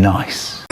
Nice.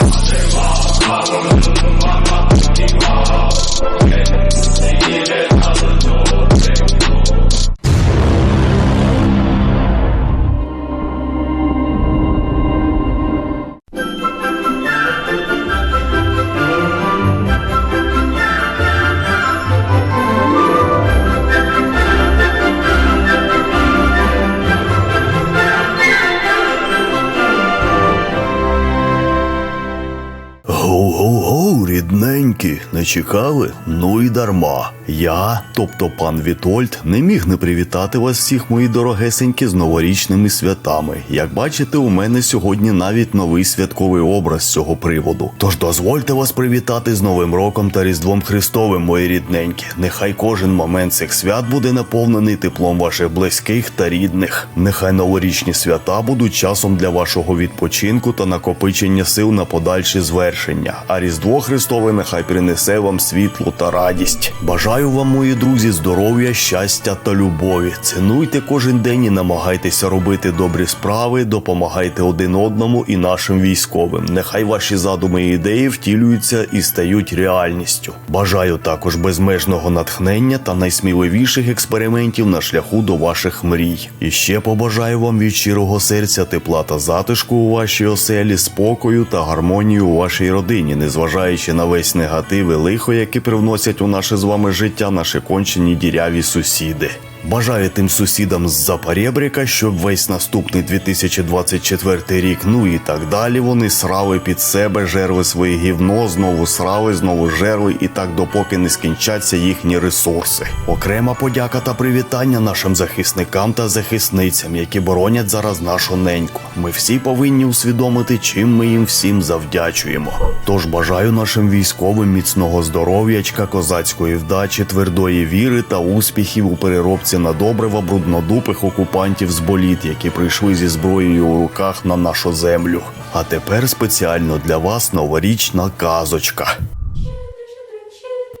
Рідненькі, не чекали? Ну і дарма. Я, тобто пан Вітольд, не міг не привітати вас всіх, мої дорогесенькі, з новорічними святами. Як бачите, у мене сьогодні навіть новий святковий образ з цього приводу. Тож дозвольте вас привітати з Новим роком та Різдвом Христовим, мої рідненькі. Нехай кожен момент цих свят буде наповнений теплом ваших близьких та рідних. Нехай новорічні свята будуть часом для вашого відпочинку та накопичення сил на подальші звершення. А Різдво Христове нехай принесе вам світло та радість. Бажаю вам, мої друзі, здоров'я, щастя та любові. Цінуйте кожен день і намагайтеся робити добрі справи, допомагайте один одному і нашим військовим. Нехай ваші задуми і ідеї втілюються і стають реальністю. Бажаю також безмежного натхнення та найсміливіших експериментів на шляху до ваших мрій. І ще побажаю вам від щирого серця тепла та затишку у вашій оселі, спокою та гармонії у вашій родині, незважаючи на весь негатив і лихо, які привносять у наше з вами життя наші кончені діряві сусіди. Бажаю тим сусідам з Запорєбріка, щоб весь наступний 2024 рік, ну і так далі, вони срали під себе, жерли своє гівно, знову срали, знову жерли, і так допоки не скінчаться їхні ресурси. Окрема подяка та привітання нашим захисникам та захисницям, які боронять зараз нашу неньку. Ми всі повинні усвідомити, чим ми їм всім завдячуємо. Тож бажаю нашим військовим міцного здоров'ячка, козацької вдачі, твердої віри та успіхів у переробці на добрива бруднодупих окупантів з боліт, які прийшли зі зброєю у руках на нашу землю. А тепер спеціально для вас новорічна казочка.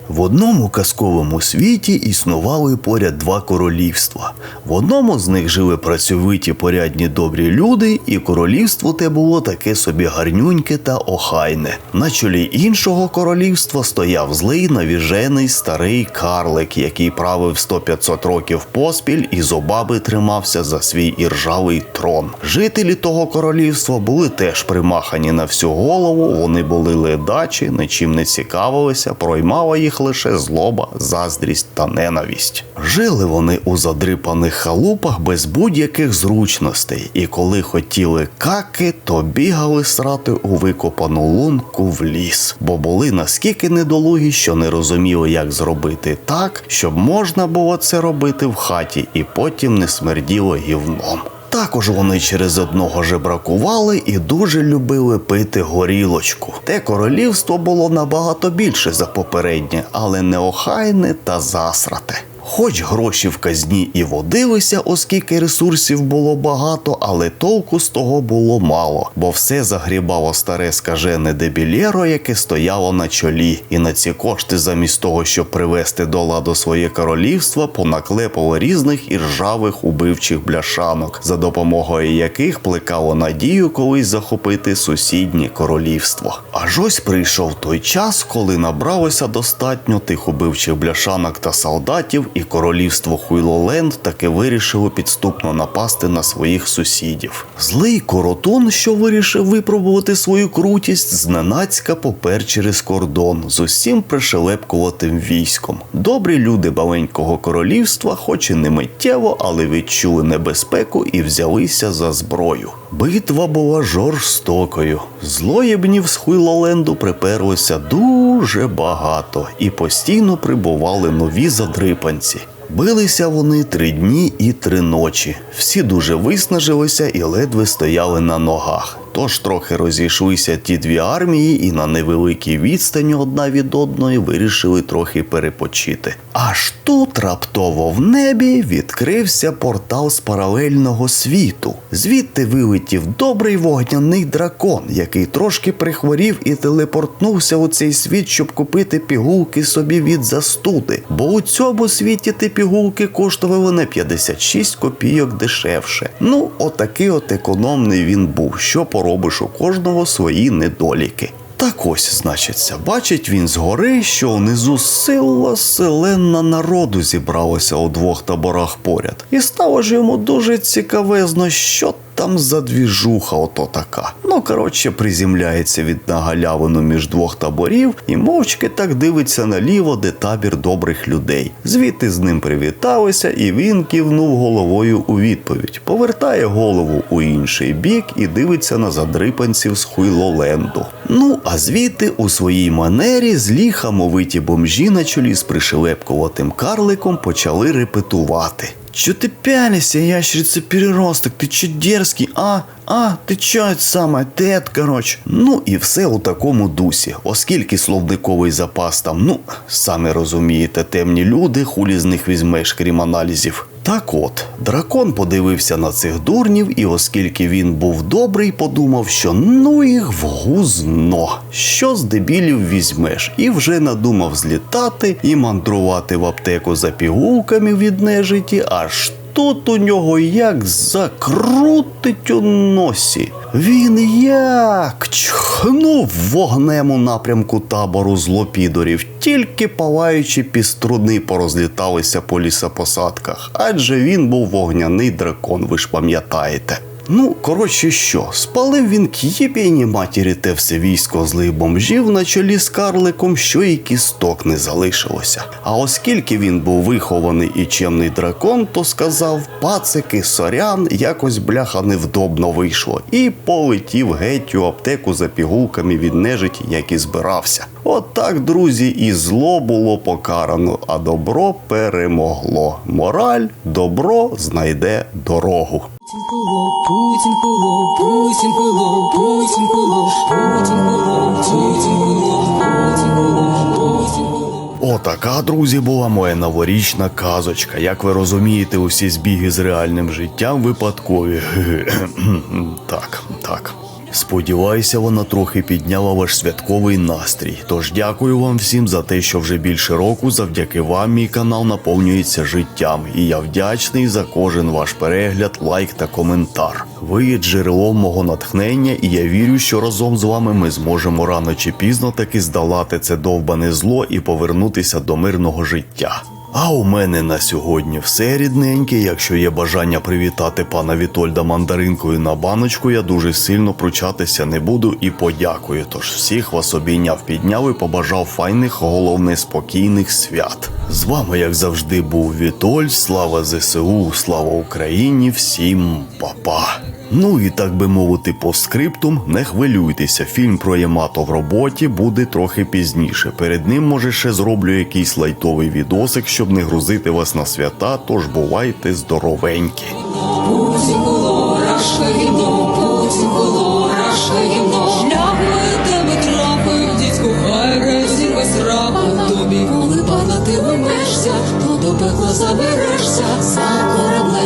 В одному казковому світі існували поряд два королівства. В одному з них жили працьовиті порядні добрі люди, і королівство те було таке собі гарнюньке та охайне. На чолі іншого королівства стояв злий навіжений старий карлик, який правив 100-500 років поспіль і зобаби тримався за свій іржавий трон. Жителі того королівства були теж примахані на всю голову, вони були ледачі, нічим не цікавилися, проймала їх лише злоба, заздрість та ненависть. Жили вони у задрипаних халупах без будь-яких зручностей, і коли хотіли каки, то бігали срати у викопану лунку в ліс, бо були наскільки недолугі, що не розуміли, як зробити так, щоб можна було це робити в хаті і потім не смерділо гівном. Також вони через одного жебракували і дуже любили пити горілочку. Те королівство було набагато більше за попереднє, але неохайне та засрате. Хоч гроші в казні і водилися, оскільки ресурсів було багато, але толку з того було мало, бо все загрібало старе скажене дебілєро, яке стояло на чолі, і на ці кошти, замість того, щоб привести до ладу своє королівство, понаклепало різних іржавих убивчих бляшанок, за допомогою яких плекало надію колись захопити сусіднє королівство. Аж ось прийшов той час, коли набралося достатньо тих убивчих бляшанок та солдатів, і королівство Хуйлоленд таки вирішило підступно напасти на своїх сусідів. Злий коротун, що вирішив випробувати свою крутість, зненацька попер через кордон з усім пришелепкуватим військом. Добрі люди маленького королівства, хоч і не миттєво, але відчули небезпеку і взялися за зброю. Битва була жорстокою. Злоєбнів з Хуйлоленду приперлося дуже багато і постійно прибували нові задрипанці. Билися вони три дні і три ночі. Всі дуже виснажилися і ледве стояли на ногах. Тож трохи розійшлися ті дві армії, і на невеликій відстані одна від одної вирішили трохи перепочити. Аж тут раптово в небі відкрився портал з паралельного світу. Звідти вилетів добрий вогняний дракон, який трошки прихворів і телепортнувся у цей світ, щоб купити пігулки собі від застуди. Бо у цьому світі ті пігулки коштували на 56 копійок дешевше. Ну, отакий от економний він був. Що поробиш у кожного свої недоліки. Так ось, значиться, бачить він згори, що внизу сила селена народу зібралася у двох таборах поряд. І стало ж йому дуже цікавезно, що там за двіжуха ото така. Ну, коротше, приземляється від на галявину між двох таборів і мовчки так дивиться наліво, де табір добрих людей. Звідти з ним привіталися, і він кивнув головою у відповідь. Повертає голову у інший бік і дивиться на задрипанців з Хуйлоленду. Ну, а звідти у своїй манері злі хамовиті бомжі на чолі з пришелепкуватим карликом почали репетувати. Чё ты пялишься, ящерица переросток? Ты чё дерзкий, а? А, ти чо це саме, тет, коротше. Ну і все у такому дусі, оскільки словниковий запас там, ну, самі розумієте, темні люди, хулі з них візьмеш крім аналізів. Так от, дракон подивився на цих дурнів, і оскільки він був добрий, подумав, що ну їх в гузно. Що з дебілів візьмеш? І вже надумав злітати і мандрувати в аптеку за пігулками від нежиті, аж тут у нього як закрутить у носі. Він як чхнув вогнем у напрямку табору злопідорів, тільки палаючі піструни порозліталися по лісопосадках, адже він був вогняний дракон, ви ж пам'ятаєте. Ну, коротше, що, спалив він к'єпєні матері те все військо злих бомжів на чолі з карликом, що і кісток не залишилося. А оскільки він був вихований і чемний дракон, то сказав пацики, сорян, якось бляха невдобно вийшло, і полетів геть у аптеку за пігулками від нежиті, як і збирався. От так, друзі, і зло було покарано, а добро перемогло. Мораль, добро знайде дорогу. Путин пыло, Путин пыло, Путин пыло, Путин пыло, Путин пыло, Путин пыло, Путин пыло. Отака, друзі, була моя новорічна казочка. Як ви розумієте, усі збіги з реальним життям випадкові. так, так. Сподіваюся, вона трохи підняла ваш святковий настрій. Тож дякую вам всім за те, що вже більше року завдяки вам мій канал наповнюється життям, і я вдячний за кожен ваш перегляд, лайк та коментар. Ви є джерелом мого натхнення, і я вірю, що разом з вами ми зможемо рано чи пізно таки здолати це довбане зло і повернутися до мирного життя. А у мене на сьогодні все рідненьке. Якщо є бажання привітати пана Вітольда мандаринкою на баночку, я дуже сильно пручатися не буду і подякую. Тож всіх вас обійняв, підняв і побажав файних, головне спокійних свят. З вами, як завжди, був Вітольд. Слава ЗСУ, слава Україні, всім па-па. Ну і так би мовити, по скриптум, не хвилюйтеся, фільм про Ямато в роботі буде трохи пізніше. Перед ним, може, ще зроблю якийсь лайтовий відосик, щоб не грузити вас на свята, тож бувайте здоровенькі. Тобі коли падати умешся, то до пекла заберешся за корабля.